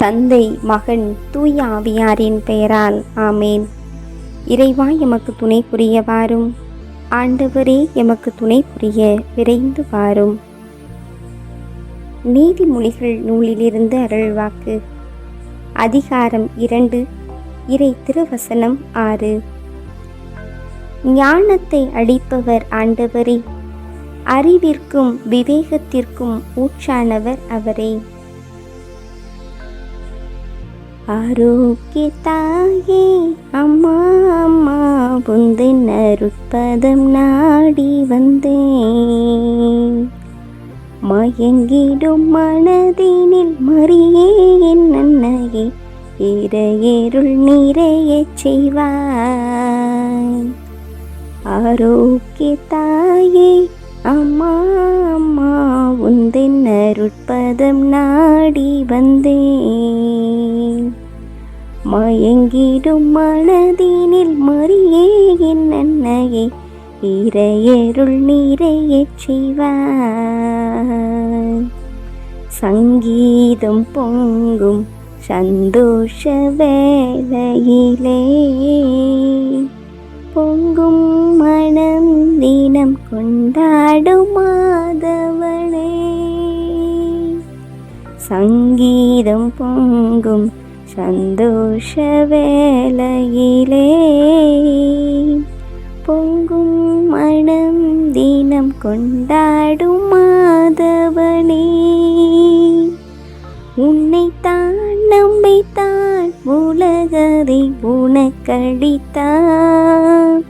தந்தை மகன் தூய ஆவியாரின் பெயரால். ஆமேன். இறைவா எமக்கு துணை புரிய வாரும். ஆண்டவரே எமக்கு துணை புரிய விரைந்து வாரும். நீதிமொழிகள் நூலிலிருந்து அருள்வாக்கு. அதிகாரம் இரண்டு இறை திருவசனம் ஆறு. ஞானத்தை அளிப்பவர் ஆண்டவரே. அறிவிற்கும் விவேகத்திற்கும் ஊற்றானவர் அவரே. ஆரோக்கித்தாயே அம்மா அம்மா புந்தின் அருட்பதம் நாடி வந்தேன். மயங்கிடும் மனதினில் மறியே என் அன்னையே. இறையேருள் நிறையச் செய்வாய். ஆரோக்கித்தாயே அம்மா அம்மா உந்தின் அருட்பதம் நாடி வந்தேன். மயங்கிடும் மனதினில் மறியே என் அன்னையே இறையருள் நிறையச் செய்வாய் சங்கீதம் பொங்கும் சந்தோஷ வேலையிலே பொங்கும் மனம் தினம் கொண்டாடும் மாதவளே. சங்கீதம் சந்தோஷ வேலையிலே பொங்கும் மனம் தினம் கொண்டாடும் மாதவனே. உன்னைத்தான் நம்பித்தான் உலகதை உனக்கடித்தான்.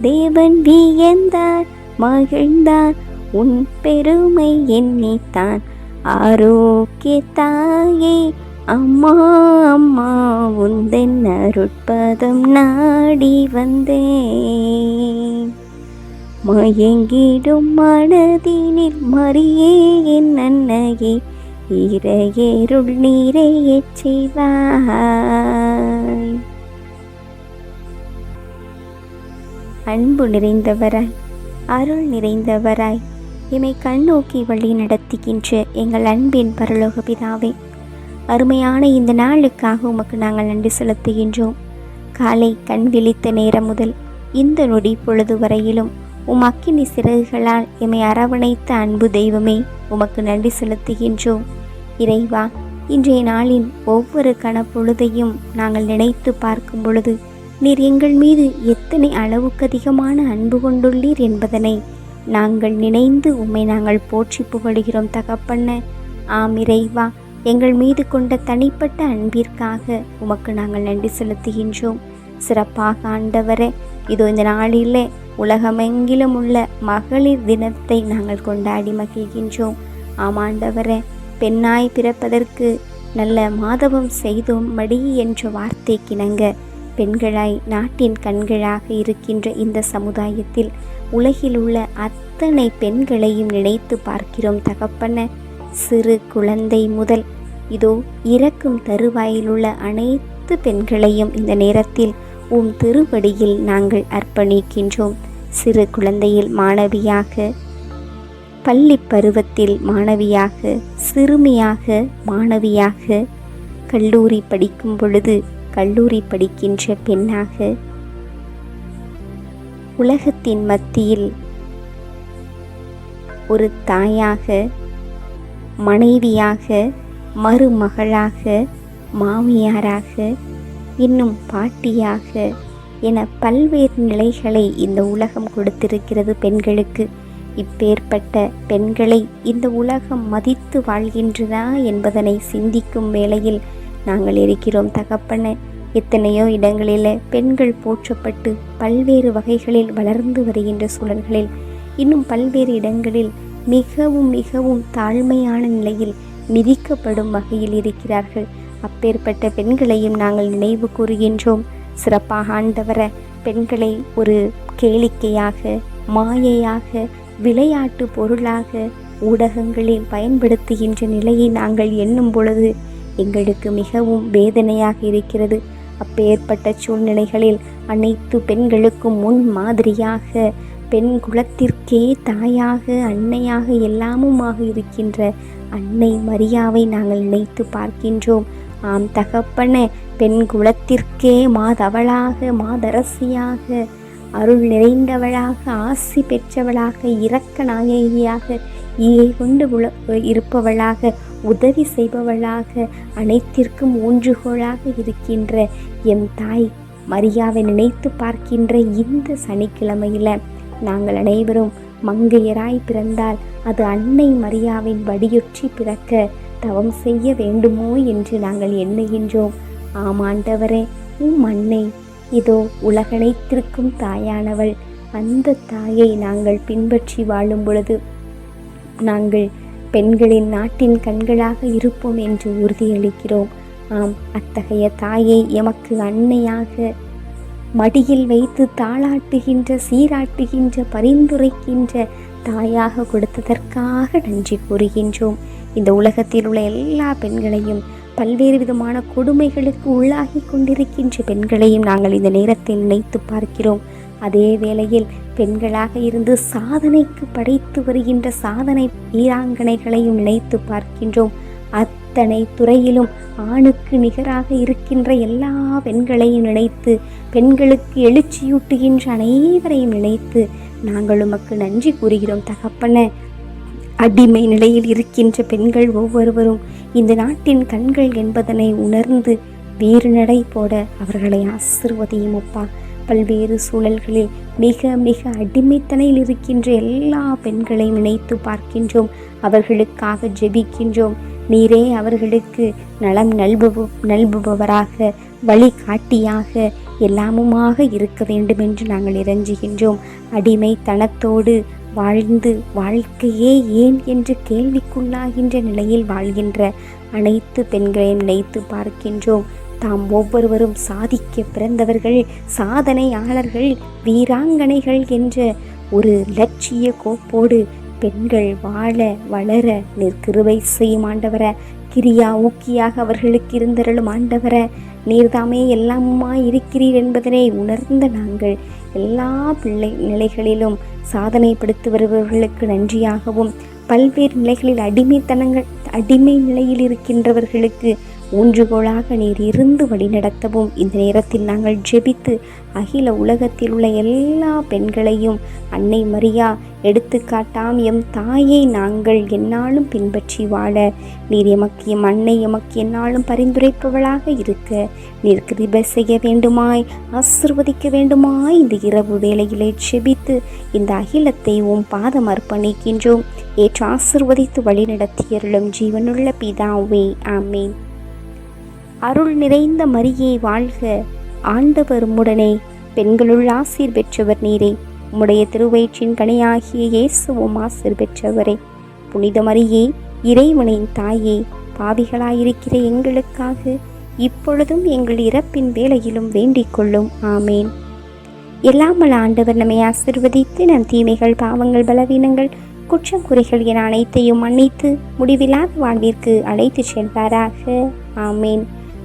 தேவன் வியந்தார் மகிழ்ந்தார் உன் பெருமை எண்ணித்தான் ஆரோக்கிய தாயே அம்மா அம்மா உந்தென் அருட்பதம் நாடி வந்தேன். மயங்கிடும் மனதினில் மறியே என் அன்னையே இறையேருள் நீரையச் செய்வாய். அன்பு நிறைந்தவராய் அருள் நிறைந்தவராய் எமை கண்ணோக்கி வழி நடத்துகின்ற எங்கள் அன்பின் பரலோக பிதாவே அருமையான இந்த நாளுக்காக உமக்கு நாங்கள் நன்றி செலுத்துகின்றோம். காலை கண் விழித்த நேரம் முதல் இந்த நொடி பொழுது வரையிலும் உம் அக்கினி சிறகுகளால் எம்மை அரவணைத்த அன்பு தெய்வமே உமக்கு நன்றி செலுத்துகின்றோம். இறைவா இன்றைய நாளின் ஒவ்வொரு கணப்பொழுதையும் நாங்கள் நினைத்து பார்க்கும் பொழுது நீர் எங்கள் மீது எத்தனை அளவுக்கு அதிகமான அன்பு கொண்டுள்ளீர் என்பதனை நாங்கள் நினைந்து உம்மை நாங்கள் போற்றி புகழுகிறோம் தகப்பண்ண ஆம் இறைவா எங்கள் மீது கொண்ட தனிப்பட்ட அன்பிற்காக உமக்கு நாங்கள் நன்றி செலுத்துகின்றோம். சிறப்பாக ஆண்டவரே இதோ இந்த நாளிலே உலகமெங்கிலும் உள்ள மகளிர் தினத்தை நாங்கள் கொண்டாடி மகிழ்கின்றோம். ஆமாண்டவரே பெண்ணாய் பிறப்பதற்கு நல்ல மாதவம் செய்தோம் மடி என்ற வார்த்தைக்கிணங்க பெண்களாய் நாட்டின் கண்களாக இருக்கின்ற இந்த சமுதாயத்தில் உலகில் உள்ள அத்தனை பெண்களையும் நினைத்து பார்க்கிறோம் தகப்பன. சிறு குழந்தை முதல். இதோ இறக்கும் தருவாயிலுள்ள அனைத்து பெண்களையும் இந்த நேரத்தில் உம் திருவடியில் நாங்கள் அர்ப்பணிக்கின்றோம். சிறு குழந்தையில் மாணவியாக பள்ளி பருவத்தில் மாணவியாக சிறுமியாக மாணவியாக கல்லூரி படிக்கும் பொழுது கல்லூரி படிக்கின்ற பெண்ணாக உலகத்தின் மத்தியில் ஒரு தாயாக மனைவியாக மருமகளாக மாமியாராக இன்னும் பாட்டியாக என பல்வேறு நிலைகளை இந்த உலகம் கொடுத்திருக்கிறது பெண்களுக்கு. இப்பேற்பட்ட பெண்களை இந்த உலகம் மதித்து வாழ்கின்றதா என்பதனை சிந்திக்கும் வேளையில் நாங்கள் இருக்கிறோம். தகப்பன எத்தனையோ இடங்களில் பெண்கள் போற்றப்பட்டு பல்வேறு வகைகளில் வளர்ந்து வருகின்ற சூழல்களில் இன்னும் பல்வேறு இடங்களில் மிகவும் மிகவும் தாழ்மையான நிலையில் மிதிக்கப்படும் வகையில் இருக்கிறார்கள். அப்பேற்பட்ட பெண்களையும் நாங்கள் நினைவு கூறுகின்றோம். சிறப்பாக ஆண்டவர பெண்களை ஒரு கேளிக்கையாக மாயையாக விளையாட்டு பொருளாக ஊடகங்களில் பயன்படுத்துகின்ற நிலையை நாங்கள் எண்ணும் பொழுது எங்களுக்கு மிகவும் வேதனையாக இருக்கிறது. அப்பேற்பட்ட சூழ்நிலைகளில் அனைத்து பெண்களுக்கும் முன் மாதிரியாக பெண் குலத்திற்கே தாயாக அன்னையாக எல்லாமுமாக இருக்கின்ற அன்னை மரியாவை நாங்கள் நினைத்து பார்க்கின்றோம். ஆம் தகப்பன பெண் குலத்திற்கே மாதவளாக மாதரசியாக அருள் நிறைந்தவளாக ஆசி பெற்றவளாக இரக்க நாயகியாக ஈகை கொண்டு உல இருப்பவளாக உதவி செய்பவளாக அனைத்திற்கும் ஊன்றுகோளாக இருக்கின்ற எம் தாய் மரியாவை நினைத்து பார்க்கின்ற இந்த சனிக்கிழமையில் நாங்கள் அனைவரும் மங்கையராய் பிறந்தால் அது அன்னை மரியாவின் வடியொற்றி பிறக்க தவம் செய்ய வேண்டுமோ என்று நாங்கள் எண்ணுகின்றோம். ஆமாண்டவரே உம் அன்னை இதோ உலகனைத்திற்கும் தாயானவள் அந்த தாயை நாங்கள் பின்பற்றி வாழும் பொழுது நாங்கள் பெண்களின் நாட்டின் கண்களாக இருப்போம் என்று உறுதியளிக்கிறோம். ஆம் அத்தகைய தாயை எமக்கு அன்னையாக மடியில் வைத்து தாளாட்டுகின்ற சீராட்டுகின்ற பரிந்துரைக்கின்ற தாயாக கொடுத்ததற்காக நன்றி கூறுகின்றோம். இந்த உலகத்தில் உள்ள எல்லா பெண்களையும் பல்வேறு விதமான கொடுமைகளுக்கு உள்ளாகி கொண்டிருக்கின்ற பெண்களையும் நாங்கள் இந்த நேரத்தில் நினைத்து பார்க்கிறோம். அதே வேளையில் பெண்களாக இருந்து சாதனைக்கு படைத்து வருகின்ற சாதனை வீராங்கனைகளையும் நினைத்து பார்க்கின்றோம். அத்தனை துறையிலும் ஆணுக்கு நிகராக இருக்கின்ற எல்லா பெண்களையும் நினைத்து பெண்களுக்கு எழுச்சியூட்டுகின்ற அனைவரையும் நினைத்து நாங்கள் உமக்கு நன்றி கூறுகிறோம் தகப்பன. அடிமை நிலையில் இருக்கின்ற பெண்கள் ஒவ்வொருவரும் இந்த நாட்டின் கண்கள் என்பதனை உணர்ந்து வேறு நடை போட அவர்களை ஆசிர்வதையும் அப்பா. பல்வேறு சூழல்களில் மிக மிக அடிமைத்தனையில் இருக்கின்ற எல்லா பெண்களையும் நினைத்து பார்க்கின்றோம். அவர்களுக்காக ஜெபிக்கின்றோம். நீரே அவர்களுக்கு நலம் நல்பு நல்புபவராக வழிகாட்டியாக எல்லாமுமாக இருக்க வேண்டும் என்று நாங்கள் இறைஞ்சுகின்றோம். அடிமைத்தனத்தோடு வாழ்ந்து வாழ்க்கையே ஏன் என்று கேள்விக்குள்ளாகின்ற நிலையில் வாழ்கின்ற அனைத்து பெண்களையும் நினைத்து பார்க்கின்றோம். தாம் ஒவ்வொருவரும் சாதிக்க பிறந்தவர்கள் சாதனையாளர்கள் வீராங்கனைகள் என்ற ஒரு லட்சிய கோப்போடு பெண்கள் வாழ வளர நிற்கிருவை செய்யும் ஆண்டவர. கிரியா ஊக்கியாக அவர்களுக்கு இருந்தருளும் ஆண்டவர. நீர்தாமே எல்லாமுமா இருக்கிறீர் என்பதனை உணர்ந்த நாங்கள் எல்லா பிள்ளை நிலைகளிலும் சாதனைப்படுத்தி வருபவர்களுக்கு நன்றியாகவும் பல்வேறு நிலைகளில் அடிமைத்தனங்கள் அடிமை நிலையில் இருக்கின்றவர்களுக்கு ஊன்றுகோலாக நீர் இருந்து வழிநடத்தவும். இந்த நேரத்தில் நாங்கள் ஜெபித்து அகில உலகத்தில் உள்ள எல்லா பெண்களையும் அன்னை மரியா எடுத்துக்காட்டாம் எம் தாயை நாங்கள் என்னாலும் பின்பற்றி வாழ. நீர் எமக்கு எம் அன்னை எமக்கு என்னாலும் பரிந்துரைப்பவளாக இருக்க. நீர் கிருபை செய்ய வேண்டுமாய் ஆசிர்வதிக்க வேண்டுமாய் இந்த இரவு வேளையிலே செபித்து இந்த அகிலத்தை உம் பாதம் அர்ப்பணிக்கின்றோம். ஏற்று ஆசிர்வதித்து வழிநடத்தியருளும் ஜீவனுள்ள பிதாவே ஆமேன். அருள் நிறைந்த மரியே வாழ்க. ஆண்டவர் உடனே பெண்களுள் ஆசீர் பெற்றவர் நீரே. உம்முடைய திருவயிற்றின் கனியாகிய இயேசுவும் ஆசீர் பெற்றவரே. புனித மரியே இறைவனின் தாயே பாவிகளாயிருக்கிற எங்களுக்காக இப்பொழுதும் எங்கள் இறப்பின் வேளையிலும் வேண்டிக் கொள்ளும். ஆமேன். எல்லாமல் ஆண்டவர் நம்மை ஆசிர்வதித்து நம் தீமைகள் பாவங்கள் பலவீனங்கள் குற்றம் குறைகள் என அனைத்தையும் மன்னித்து முடிவில்லாத வாழ்விற்கு அழைத்து செல்வாராக. ஆமேன்.